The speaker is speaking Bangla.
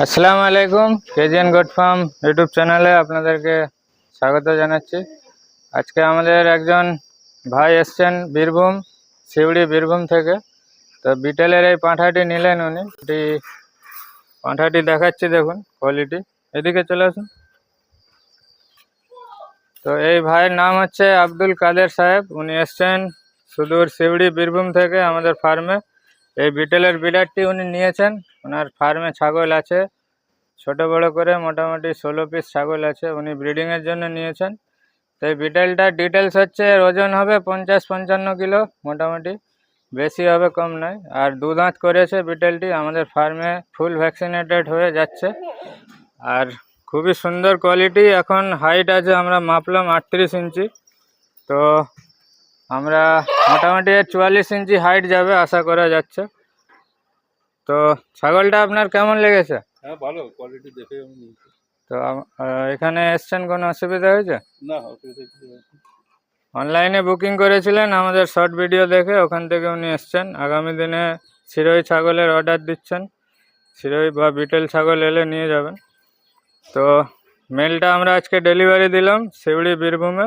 আসসালামু আলাইকুম, কেজিএন গোট ফার্ম ইউটিউব চ্যানেলে আপনাদেরকে স্বাগত জানাচ্ছি। আজকে আমাদের একজন ভাই এসছেন বীরভূম, শিউড়ি বীরভূম থেকে। তো বিটেলের এই পাঁঠাটি নিলেন উনি। পাঁঠাটি দেখাচ্ছি দেখুন কোয়ালিটি এদিকে চলে আসুন। তো এই ভাইয়ের নাম হচ্ছে আব্দুল কাদের সাহেব। উনি এসছেন সুদূর শিউড়ি বীরভূম থেকে আমাদের ফার্মে। এই বিটেলের বিরাটটি উনি নিয়েছেন। ওনার ফার্মে ছাগল আছে। ছোট বড় করে মোটামুটি ষোলো পিস ছাগল আছে। উনি ব্রিডিংয়ের জন্য নিয়েছেন। তো এই বিটেলটার ডিটেলস হচ্ছে ওজন হবে পঞ্চাশ পঞ্চান্ন কিলো, মোটামুটি। বেশি হবে, কম নয়। আর দু দাঁত করেছে বিটেলটি। আমাদের ফার্মে ফুল ভ্যাকসিনেটেড হয়ে যাচ্ছে। আর খুবই সুন্দর কোয়ালিটি এখন হাইট আছে আমরা মাপলাম আটত্রিশ ইঞ্চি। তো আমরা মোটামুটি চুয়াল্লিশ ইঞ্চি হাইট যাবে আশা করা যাচ্ছে। তো ছাগলটা আপনার কেমন লেগেছে? হ্যাঁ ভালো কোয়ালিটি দেখে তো এখানে এসছেন কোনো অসুবিধা হয়েছে? না। অনলাইনে বুকিং করেছিলেন আমাদের শর্ট ভিডিও দেখে ওখান থেকে উনি এসছেন। আগামী দিনে শিরোই ছাগলের অর্ডার দিচ্ছেন। শিরোই বা বিটেল ছাগল এলে নিয়ে যাবেন। তো মেলটা আমরা আজকে ডেলিভারি দিলাম শিউড়ি বীরভূমে।